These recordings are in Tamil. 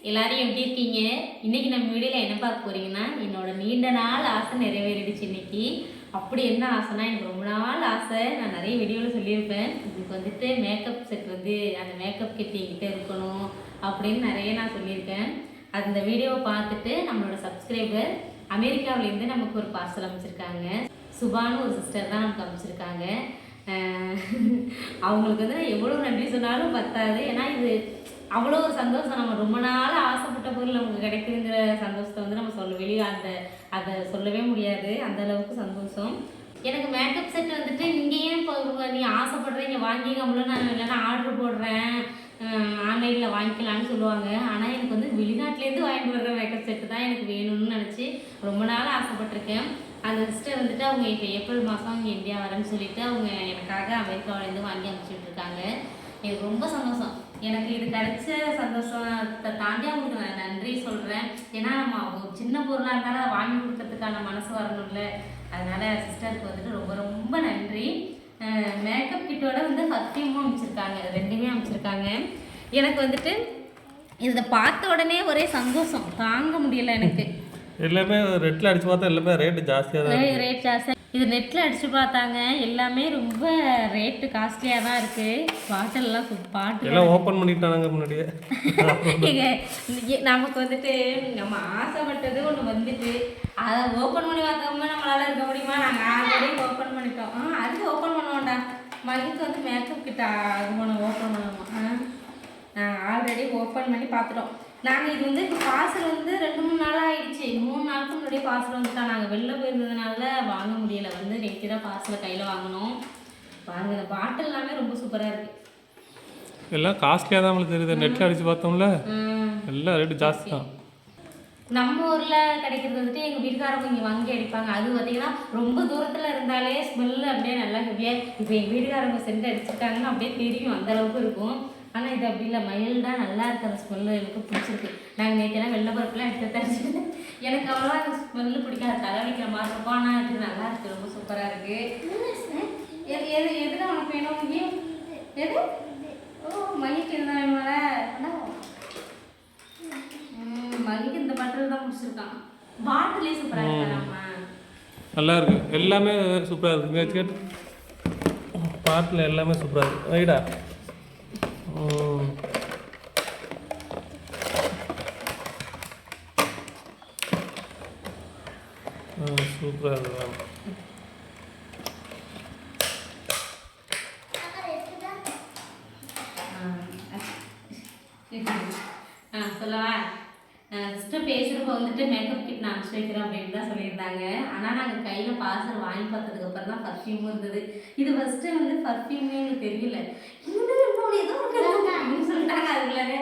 ஃப்ரெண்ட்ஸ் எல்லாரும் எப்படி இருக்கீங்க? இன்னைக்கு நம்ம வீடியோவில் என்ன பார்க்க போறீங்கன்னா என்னோட நீண்ட நாள் ஆசை நிறைவேறிடுச்சு இன்னைக்கு. அப்படி என்ன ஆசைனா எனக்கு ரொம்ப நாள் ஆசை. நான் நிறைய வீடியோவில் சொல்லியிருப்பேன். இதுக்கு வந்துட்டு மேக்கப் செட் வந்து அந்த மேக்கப் கிட் என்கிட்ட இருக்கணும் அப்படின்னு நிறைய நான் சொல்லியிருக்கேன். அந்த வீடியோவை பார்த்துட்டு நம்மளோட சப்ஸ்கிரைபர் அமெரிக்காவிலேருந்து நமக்கு ஒரு பார்சல் அமைச்சிருக்காங்க சுபான்னு ஒரு சிஸ்டர் தான் நமக்கு அமைச்சிருக்காங்க அவங்களுக்கு வந்து நான் எவ்வளோ நன்றி சொன்னாலும் பத்தாது. ஏன்னா இது அவ்வளோ ஒரு சந்தோஷம். நம்ம ரொம்ப நாள் ஆசைப்பட்ட பொருள் நமக்கு கிடைக்குதுங்கிற சந்தோஷத்தை வந்து நம்ம சொல்ல வெளியே அந்த அதை சொல்லவே முடியாது. அந்த அளவுக்கு சந்தோஷம். எனக்கு மேக்கப் செட் வந்துட்டு நீங்கள் ஏன் இப்போ நீ ஆசைப்படுறீங்க வாங்கிக்க நான் இல்லைன்னா ஆர்டர் போடுறேன். ஆன்லைனில் வாங்கிக்கலாம்னு சொல்லுவாங்க. ஆனால் எனக்கு வந்து வெளிநாட்டிலேருந்து வாங்கிட்டு வர்ற மேக்கப் செட்டு தான் எனக்கு வேணும்னு நினச்சி ரொம்ப நாள் ஆசைப்பட்டிருக்கேன். அந்த சிஸ்டர் வந்துட்டு அவங்க இப்போ ஏப்ரல் மாதம் இங்கே இந்தியா வரேன்னு சொல்லிட்டு அவங்க எனக்காக அமெரிக்காவிலேருந்து வாங்கி அனுப்பிச்சுட்ருக்காங்க எனக்கு ரொம்ப சந்தோஷம். எனக்கு இது கிடைச்ச சந்தோஷத்தை தாண்டி அவங்களுக்கு நான் நன்றி சொல்கிறேன் ஏன்னா நம்ம ஒரு சின்ன பொருளாக இருந்தாலும் அதை வாங்கி கொடுக்கறதுக்கான மனசு வரணும்ல. அதனால சிஸ்டருக்கு வந்துட்டு ரொம்ப ரொம்ப நன்றி. மேக்கப் கிட்டோட வந்து பர்ஃப்யூமும் அமைச்சிருக்காங்க ரெண்டுமே அமைச்சிருக்காங்க எனக்கு வந்துட்டு இதை பார்த்த உடனே ஒரே சந்தோஷம். தாங்க முடியல எனக்கு. எல்லாமே ரெட்டில் அடிச்சு பார்த்தா எல்லாமே ரேட்டு ஜாஸ்தியாக தான் ரேட் ஜாஸ்தி இது நெட்டில் அடிச்சு பார்த்தாங்க. எல்லாமே ரொம்ப ரேட்டு காஸ்ட்லியாக தான் இருக்குது பாட்டிலெல்லாம் பாட்டு எல்லாம் ஓப்பன் பண்ணிட்டானுங்க முன்னாடியே. நமக்கு வந்துட்டு நம்ம ஆசைப்பட்டது ஒன்று வந்துட்டு அதை ஓப்பன் பண்ணி பார்க்காம நம்மளால இருக்க முடியுமா? நாங்கள் ஆல்ரெடி ஓப்பன் பண்ணிட்டோம். ஆ அது ஓப்பன் பண்ணுவோம்டா. மகிக்கு வந்து மேக்கப் கிட்ட அது பண்ண ஓப்பன் பண்ணுவோம் ஆ? ஆல்ரெடி ஓப்பன் பண்ணி பார்த்துட்டோம். நாங்கள் இது வந்து பார்சல் வந்து ரெண்டு மூணு நாளாக ஆயிடுச்சு. மூணு நாளுக்கு முன்னாடியே பார்சல் வந்துட்டா நாங்கள் வெளில போயிருந்ததுனால வாங்க முடியல. வந்து நேற்று தான் பார்சலை கையில் வாங்கினோம். பாருங்க இந்த பாட்டில் எல்லாமே ரொம்ப சூப்பராக இருக்குது எல்லாம் காஸ்ட்லியாக தான் நம்மளுக்கு தெரியுது. நெட்டில் அடிச்சு பார்த்தோம்ல. எல்லாம் ரேட்டு ஜாஸ்தி தான். நம்ம ஊரில் கிடைக்கிறது வந்துட்டு எங்கள் வீட்டுக்காரங்க இங்கே வாங்கி அடிப்பாங்க. அது பார்த்தீங்கன்னா ரொம்ப தூரத்தில் இருந்தாலே ஸ்மெல்லு அப்படியே நல்லா ஹெவியாக இப்போ எங்கள் வீட்டுக்காரங்க சென்ட் அடிச்சிருக்காங்கன்னு அப்படியே தெரியும். அந்த அளவுக்கு இருக்கும். ஆனால் இது அப்படி இல்லை. மைல்டாக நல்லா இருக்கு. அந்த ஸ்மெல்லு எனக்கு பிடிச்சிருக்கு. நாங்கள் நேற்றுலாம் வெள்ளை பருப்புலாம் எடுத்து தரிச்சு எனக்கு அவ்வளோவா அந்த ஸ்மெல்லு பிடிக்காது. தலைவலிக்கிற மாதிரி இருக்கும். ஆனால் இது நல்லா இருக்குது ரொம்ப சூப்பராக இருக்குது எது எது எதுல உனக்கு வேணும்? மகி? எது? ஓ மகிக்கு இருந்தா வேணுமாடா ம், மகிக்கு இந்த பாட்டில் தான் முடிச்சிருக்கான். பாட்டிலே சூப்பரா இருக்காராம்மா நல்லா இருக்கு. எல்லாமே சூப்பராக இருக்கு. பாட்டில் எல்லாமே சூப்பராக இருக்கு. ரைடா. சூப்பராக இருக்கலாம் ஆ சொல்லவா? ஃபஸ்ட்டு பேசுகிறப்ப வந்துட்டு மேக்கப் கிட் நான் அனுப்பிச்சு வைக்கிறேன் அப்படின்னு தான் சொல்லியிருந்தாங்க. ஆனால் நாங்கள் கையில் பார்சல் வாங்கி பார்த்ததுக்கு அப்புறம் தான் பர்ஃப்யூமும் இருந்தது. இது ஃபஸ்ட்டு வந்து பர்ஃப்யூமே எனக்கு தெரியல. இருக்கு அப்படின்னு சொல்லிட்டாங்க அதுக்குள்ளார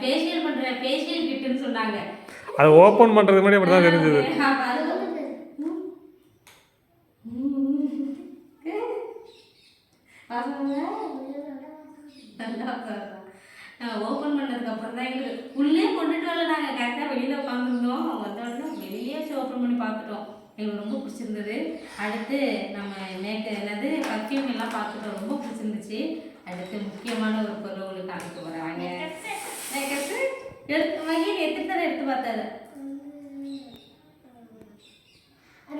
ஃபேஷியல் பண்ணுற ஃபேஷியல் கிட்டுன்னு சொன்னாங்க. அதை ஓப்பன் பண்ணுறதுக்கு முன்னாடி அப்படி தான் தெரிஞ்சது. ஓப்பன் பண்ணதுக்கு அப்புறம் தான் எங்களுக்கு உள்ளே கொண்டுட்டு வரல. நாங்கள் கரெக்டாக வெளியில் உட்காந்துருந்தோம் உடனே வெளியே வச்சு ஓப்பன் பண்ணி பார்த்துட்டோம். எங்களுக்கு ரொம்ப பிடிச்சிருந்தது. அடுத்து நம்ம நேற்று என்னது பர்ஃப்யூம் எல்லாம் பார்த்துட்டோம். ரொம்ப பிடிச்சிருந்துச்சு. அடுத்து முக்கியமான ஒரு பொருள் உங்களுக்கு காமிக்க மேக்கப்பு எடுத்து வாங்கி எத்தனை தடவை எடுத்து பார்த்தாரு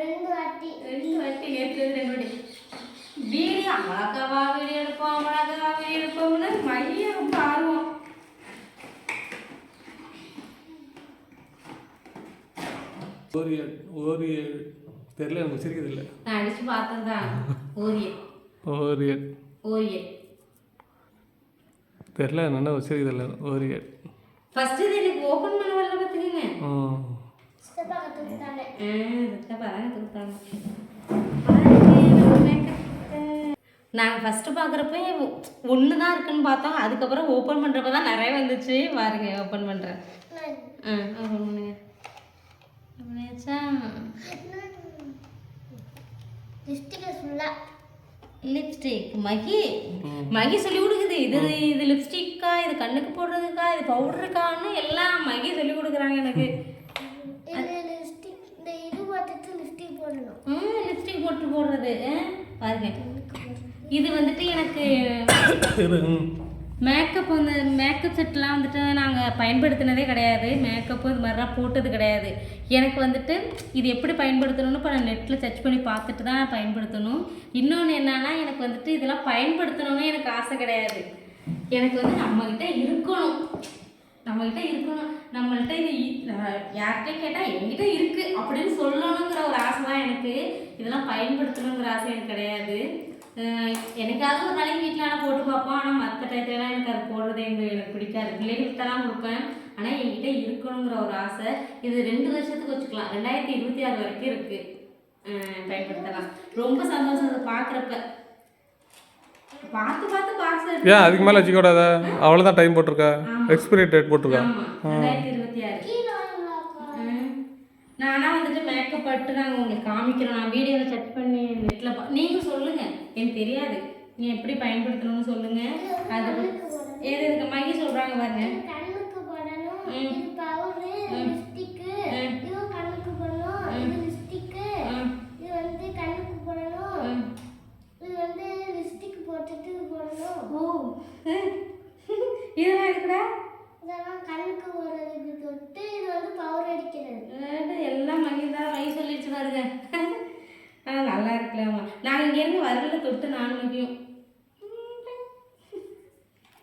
ரெண்டு வாட்டி ரெண்டு வாட்டி வந்து ரெண்டு வாட்டி வீடியோ அமலாக்காவா வீடியோ எடுப்போம் அமலாக்காவா வீடியோ எடுப்போம்னு மைய ரொம்ப ஆர்வம் ஓரியல் ஓரியல் தெரியல எனக்கு வச்சிருக்கிறது இல்லை நான் அடிச்சு பார்த்தது தான் ஓரியல் ஓரியல் ஓரியல் தெரில என்னென்ன வச்சிருக்கிறது இல்லை ஓரியல் ஃபர்ஸ்ட் இது எனக்கு ஓப்பன் பண்ண வரல பார்த்துக்கங்க ம் சித்தப்பா கற்றுக்கிட்டாங்க நாங்கள் ஃபஸ்ட்டு பார்க்குறப்ப ஒன்று தான் இருக்குன்னு பார்த்தோம். அதுக்கப்புறம் ஓப்பன் பண்ணுறப்ப தான் நிறைய வந்துச்சு. பாருங்க ஓப்பன் பண்ணுறேன் ஆ ஓப்பன் பண்ணுங்க. ஃபுல்லாக லிப்ஸ்டிக் மகி. மகி சொல்லி கொடுக்குது இது இது லிப்ஸ்டிக்கா இது கண்ணுக்கு போடுறதுக்கா இது பவுடருக்கான்னு எல்லாம் மகி சொல்லி கொடுக்குறாங்க எனக்கு. லிப்ஸ்டிக் போட்டு போடுறது. ஆ, பாருங்க. இது வந்துட்டு எனக்கு மேக்கப் வந்து மேக்கப் செட்லாம் வந்துட்டு நாங்கள் பயன்படுத்தினதே கிடையாது. மேக்கப்பு இது மாதிரிலாம் போட்டது கிடையாது. எனக்கு வந்துட்டு இது எப்படி பயன்படுத்தணும்னு இப்போ நான் நெட்டில் சர்ச் பண்ணி பார்த்துட்டு தான் பயன்படுத்தணும். இன்னொன்று என்னன்னா எனக்கு வந்துட்டு இதெல்லாம் பயன்படுத்தணும்னு எனக்கு ஆசை கிடையாது. எனக்கு வந்து நம்மக்கிட்ட இருக்கணும். நம்மகிட்ட இருக்கணும். நம்மள்கிட்ட இது யார்கிட்ட யார்கிட்டயும் கேட்டால் என்கிட்ட இருக்குது அப்படின்னு சொல்லணுங்கிற ஒரு ஆசை தான் எனக்கு. இதெல்லாம் பயன்படுத்தணுங்கிற ஆசை எனக்கு கிடையாது. எனக்காவது ஒரு நாளைக்கு வீட்டில் ஆனால் போட்டு பார்ப்போம். ஆனால் மற்ற டயத்துலலாம் எனக்கு அது போடுறது எனக்கு எனக்கு பிடிக்காது. பிள்ளைகள்கிட்ட தான் கொடுப்பேன். ஆனால் என்கிட்ட இருக்கணுங்கிற ஒரு ஆசை. இது ரெண்டு வருஷத்துக்கு வச்சுக்கலாம். ரெண்டாயிரத்தி இருபத்தி ஆறு வரைக்கும் இருக்குது பயன்படுத்தலாம். ரொம்ப சந்தோஷம் அதை பார்க்குறப்ப. பார்த்து பார்த்து பாக்ஸ் ஏன் அதுக்கு மேலே வச்சுக்கூடாதா அவ்வளோதான் டைம் போட்டிருக்கா? எக்ஸ்பிரி டேட் போட்டிருக்கா? ஆமா. ரெண்டாயிரத்தி இருபத்தி ஆறு. நானா வந்துட்டு மேக்கப் பட்டு நாங்கள் உங்களுக்கு காமிக்கிறோம். நான் வீடியோவில் செக் பண்ணி நெட்டில் பா நீங்கள் சொல்லுங்கள் எனக்கு தெரியாது. நீ எப்படி பயன்படுத்தணும்னு சொல்லுங்கள் அது ஏது இதுக்கு மைய சொல்கிறாங்க பாருங்க. இது கண்ணுக்கு போடணும். இது பவுடரு லிப்ஸ்டிக்கு ம். இதுவும் கண்ணுக்கு போடணும். இது லிப்ஸ்டிக்கு ம். இது வந்து கண்ணுக்கு போடணும். இது வந்து லிப்ஸ்டிக் போட்டுட்டு போடணும். ஓ. இதெல்லாம் இருக்குடா. இதெல்லாம் கண்ணுக்கு போடுறதுக்கு தொட்டு இது வந்து பவுடர் அடிக்கிறது. எல்லாம் மகிழ்ந்தா மை சொல்லிடுச்சு பாருங்க ஆ நல்லா இருக்கலாமா நாங்கள் இங்கேருந்து வரல தொட்டு நானும் மகியும்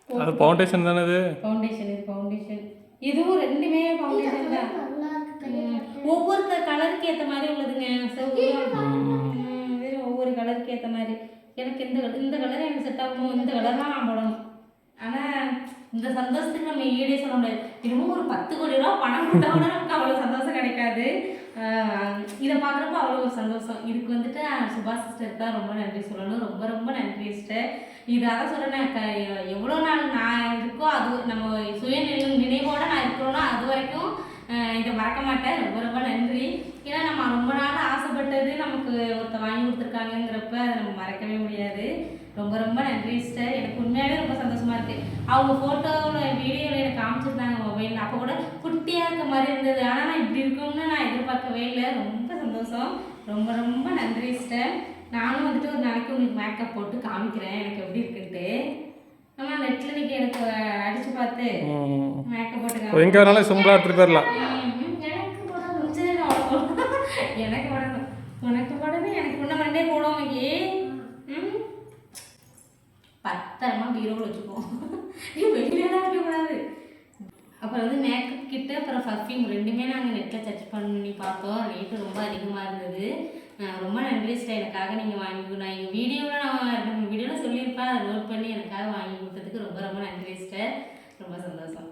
அது ஃபவுண்டேஷன் தானே இது? ஃபவுண்டேஷன் இது ஃபவுண்டேஷன் இதுவும் ரெண்டுமே ஃபவுண்டேஷன் தான். ஒவ்வொருத்தர் கலருக்கு ஏற்ற மாதிரி உள்ளதுங்க. ஒவ்வொரு கலருக்கு ஏற்ற மாதிரி. எனக்கு இந்த இந்த கலர் எனக்கு செட் ஆகுமோ இந்த கலர் தான் நான் போடணும். ஆனால் இந்த சந்தோஷத்துக்கு நம்ம ஈடே சொல்ல முடியாது. இன்னமும் ஒரு பத்து கோடி ரூபா பணம் கொடுத்தா கூட நமக்கு அவ்வளோ சந்தோஷம் கிடைக்காது. இதை பார்க்குறப்ப அவ்வளோ ஒரு சந்தோஷம். இதுக்கு வந்துட்டு சுபாஷ் சிஸ்டர் தான் ரொம்ப நன்றி சொல்லணும். ரொம்ப ரொம்ப நன்றி சிஸ்டர். இதாக சொல்கிறேன் க எவ்வளோ நாள் நான் இருக்கோ அது நம்ம சுய நினைவோடு நான் இருக்கிறோன்னா அது வரைக்கும் இதை மறக்க மாட்டேன். ரொம்ப ரொம்ப நன்றி. ஏன்னா நம்ம ரொம்ப நாள் ஆசைப்பட்டது நமக்கு ஒருத்தர் வாங்கி கொடுத்துருக்காங்கங்கிறப்ப அதை நம்ம மறக்கவே முடியாது. ரொம்ப ரொம்ப நன்றி சிஸ்டர். எனக்கு உண்மையாகவே ரொம்ப சந்தோஷமாக இருக்குது அவங்க ஃபோட்டோவில் வீடியோவில் எனக்கு காமிச்சிருந்தாங்க. மொபைலில் அப்போ கூட குட்டியாக இருக்க மாதிரி இருந்தது. ஆனால் நான் இப்படி இருக்கும்னு நான் எதிர்பார்க்கவே இல்லை. ரொம்ப சந்தோஷம். ரொம்ப ரொம்ப நன்றி சிஸ்டர் நானும் வந்துட்டு ஒரு நாளைக்கு உங்களுக்கு மேக்கப் போட்டு காமிக்கிறேன். எனக்கு எப்படி இருக்குன்ட்டு. ஆமாம் நெட்டில் இன்னைக்கு எனக்கு அடிச்சு பார்த்து மேக்கப் போட்டு எங்கே வேணாலும் சிம்பிளாக எடுத்துகிட்டு போயிடலாம் எனக்கு அவ்வளோ. எனக்கு படணும் உனக்கு படணும் எனக்கு முன்ன மண்டே போடும் ம். பத்திரமா பீரோவில் வச்சுப்போம் நீ வெளியிலலாம் வைக்கக்கூடாது அப்புறம் வந்து மேக்கப் கிட்ட அப்புறம் பர்ஃப்யூம் ரெண்டுமே நாங்கள் நெட்டில் சர்ச் பண்ணி பார்த்தோம். ரேட்டு ரொம்ப அதிகமாக இருந்தது. ரொம்ப நன்றி சார் எனக்காக நீங்கள் வாங்கி நான் எங்கள் வீடியோவில் நான் ரெண்டு வீடியோவில் சொல்லியிருப்பேன். அதை நோட் பண்ணி எனக்காக வாங்கி கொடுத்ததுக்கு ரொம்ப ரொம்ப நன்றி சார் ரொம்ப சந்தோஷம்.